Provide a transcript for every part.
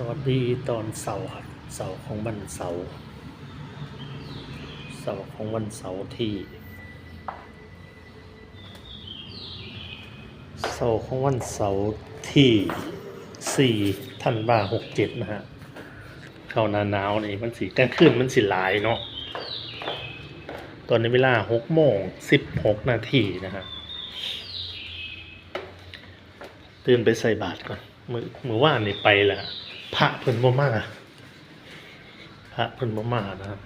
สวัสดีตอนเสาร์ครับเสาร์ของวันเสาร์เสาร์ของวันเสาร์ที่เสาร์ของวันเสาร์ที่สี่ธันวาหกเจ็ดนะฮะเข้าหนาหนาวนี่มันสีกลางคืนมันสีหลายเนาะตอนนี้เวลาหกโมงสิบหกนาทีนะฮะตื่นไปใส่บาตรก่อนมือมือว่านนี่ไปแหละ พระเพิ่นบ่มาพระเพิ่นบ่มานะครับ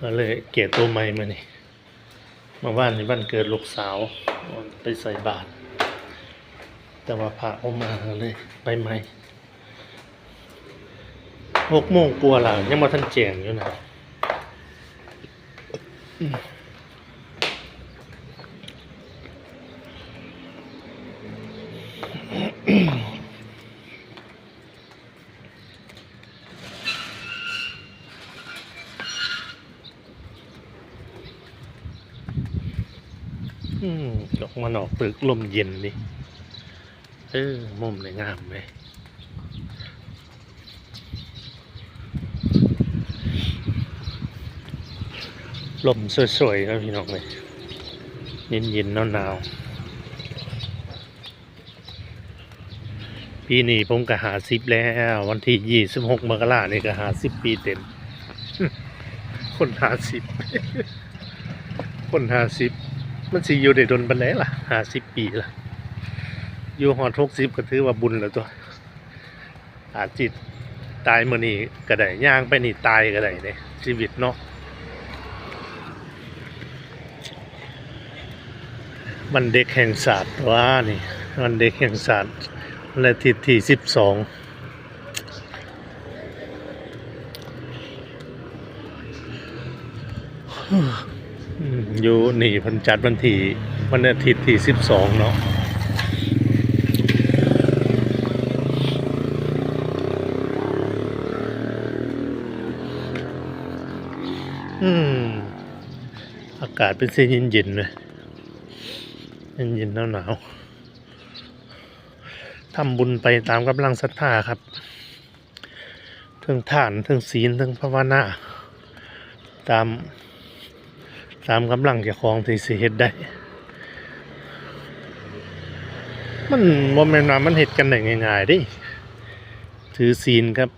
ก็เลยเกตตัวใหม่มานี่มาว่านในี่วันเกิดลูกสาวไปใส่บาตรแต่ว่าพระบ่มาเลยไปใหม่หกโมงกลัวาแล้วยังมาทันแจ้งอยู่นะ อืม ดอกมันออกตึกลมเย็นดิเออมุมเลยงามเลยลมสวยๆครับพี่น้องเลยเย็นๆหนาวๆ ปีนี้ผมก็หาสิบแล้ว วันที่ยี่สิบหกมกราเนี่ยก็หาสิบปีเต็ม คนหาสิบคนหาสิบมันสิอยู่ได้ดนปันไหนล่ะหาสิบปีล่ะ อยู่หอดหกสิบก็ถือว่าบุญแล้วตัว อาจิตตายมื่อนี้ก็ได้ย่างไปนี่ตายก็ได้เนี่ยชีวิตเนาะมันเด็กแห่งศาสตร์ว่านี่ มันเด็กแห่งศาสตร์ และทิศที่สิบสองอยู่นี่พันจัดวันที่วันอาทิตย์ที่สิบสองเนาะอืม อากาศเป็นเส้นเย็นๆเลยเย็นๆหนาวๆ ทำบุญไปตามกำลังศรัทธาครับเทั้งฐานเทั้งศีลเทั้งภาวนาตามตามกำลังเจ้าของที่สิเฮ็ดได้ มันบ่แม่นว่ามันเฮ็ดกันได้ง่ายๆดิถือศีลครับ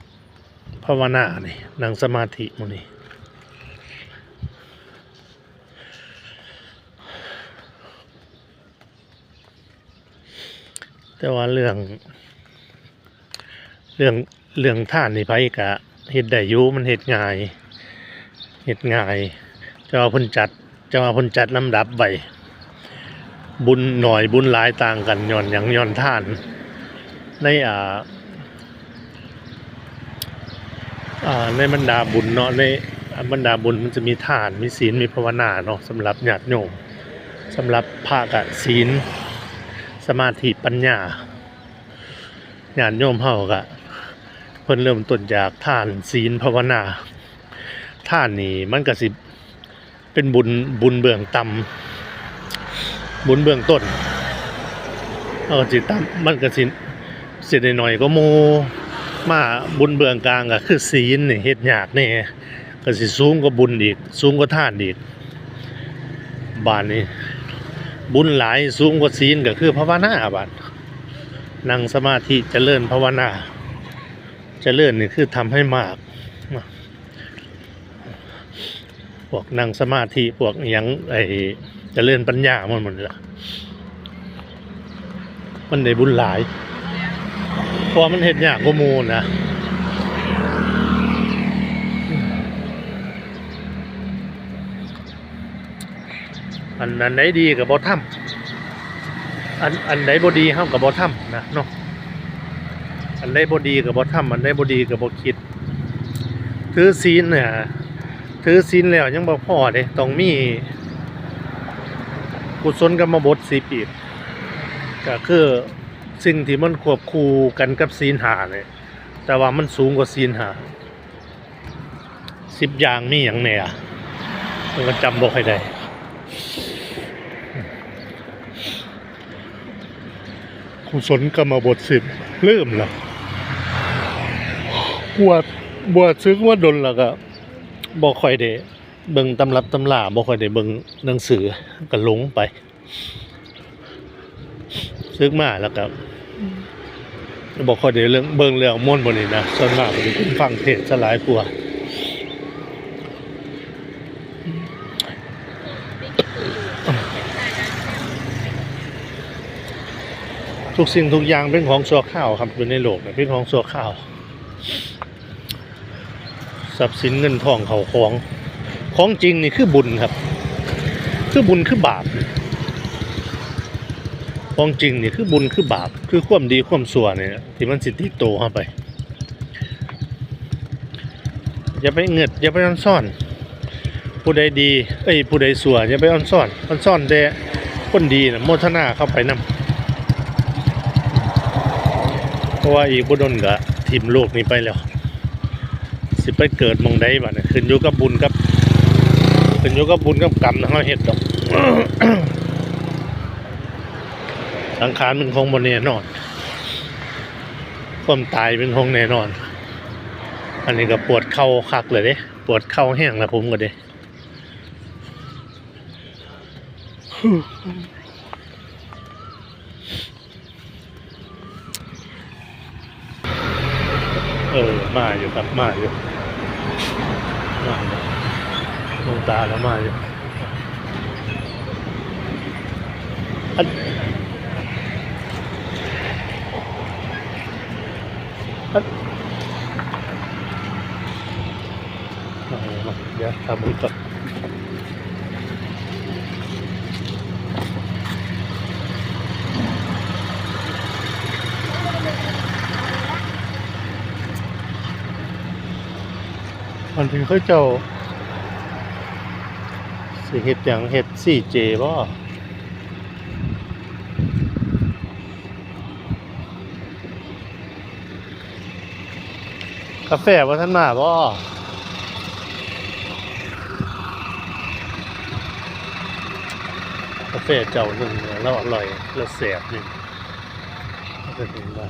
ภาวนานี่นั่งสมาธิมื้นี้ แต่ว่าเรื่อง เรื่องเรื่องท่านนี่ไผกะเฮ็ดได้อยู่มันเฮ็ดง่ายเฮ็ดง่ายเจ้าพิ่นจัดเจ้าพิ่นจัดลำดับไว้บุญหน่อยบุญหลายต่างกันย้อนหยังย้อนท่านในอ่าอ่าในบรรดาบุญเนาะในบรรดาบุญมันจะมีทานมีศีลมีภาวนาเนาะสำหรับญาติโยมสำหรับพระกะศีล สมาธิปัญญาญาติโยมเฮาก็เพิ่นเริ่มต้นจากทานศีลภาวนาทานนี่มันก็สิเป็นบุญบุญเบื้องต่ำบุญเบื้องต้นเออสิต่ำมันก็สิสิได้หน่อยก็โมมาบุญเบื้องกลางก็คือศีลนี่เฮ็ดยากแน่ก็สิสูงกว่าบุญอีก สูงกว่าทานอีกบ้านนี้ บุญหลายสูงกว่าศีลก็คือภาวนาบัดนั่งสมาธิจเจริญภาวนาจเจริญนี่คือทำให้มากพวกนั่งสมาธิพวกยังไอ้เจริญปัญญามันหมดละมันได้บุญหลายเพราะมันเห็นยากกว่ามูนะ อันอันไหนดีกับบอทำอันอันไหนบดีเฮากับบอทำนะเนาะอันไหนบดีกับบอทำอันไหนบดีกับบอคิด ถือศีลเนี่ยถือศีลแล้วยังบ่พอเด้ต้องมีกุศลกรรมบทสีปีก็คือสิ่งที่มันควบคู่กันกับศีลหาเลยแต่ว่ามันสูงกว่าศีลหาสิบอย่างมีอย่างเนี่ยมันก็จำบ่ค่อยได้ กุศลกรรมบทสิบเริ่มแล้วบวชบวชซึ้งว่าดนล้วก็บ่ค่อยได้เบิ่งตำรับตำราบ่ค่อยได้เบิ่งหนังสือก็หลงไปซึกมาแล้วก็บอกคนเดียวเรื่องเบิ่งเรื่องม่วนบนนี้นะส่วนมากเป็นคนฟังเทศน์ซะหลายกว่า ทุกสิ่งทุกอย่างเป็นของชั่วข้าวครับอยู่ในโลกเป็นของชั่วข้าวทรัพย์สินเงินทองเขาของของจริงนี่คือบุญครับ คือบุญคือบาปของจริงนี่คือบุญคือบาป คือความดีความชั่วเนี่ยที่มันสิติโตเข้าไปอย่าไปเงือดอย่าไปอ่อนซ่อน ผู้ใดดีเอ้ยผู้ใดชั่วอย่าไปอ่อนซ่อนอ่อนซ่อนแต่คนดีนะโมทนาเข้าไปนำเพ ราะว่าอีกบุดนก็ทิมโลกนี้ไปแล้ว สิไปเกิดมองใดบัดน่ะขึ้นอยู่กับบุญกับขึ้นอยู่กับบุญกับกรรมนะเฮาเฮ็ดดอกสังขารเป็นของบนแน่นอน ความตายเป็นของแน่นอน อันนี้ก็ปวดเข่าคักเลยเด้ปวดเข่าแห้งแล้วผมก็เด้ เออมาอยู่ครับมาอยู่มาอยู่ดวงตาแล้วมาอยู่อันเอามาเดี๋ยวทำมือก่อน มันถึงเขาเจ้าสิเห็ดอย่างเห็ดสี่เจบ่กาแฟว่าท่านมาบ่กาแฟเจ้าหนึ่งเนี่ยเราอร่อยเราแสบหนึ่งก็ถึงว่า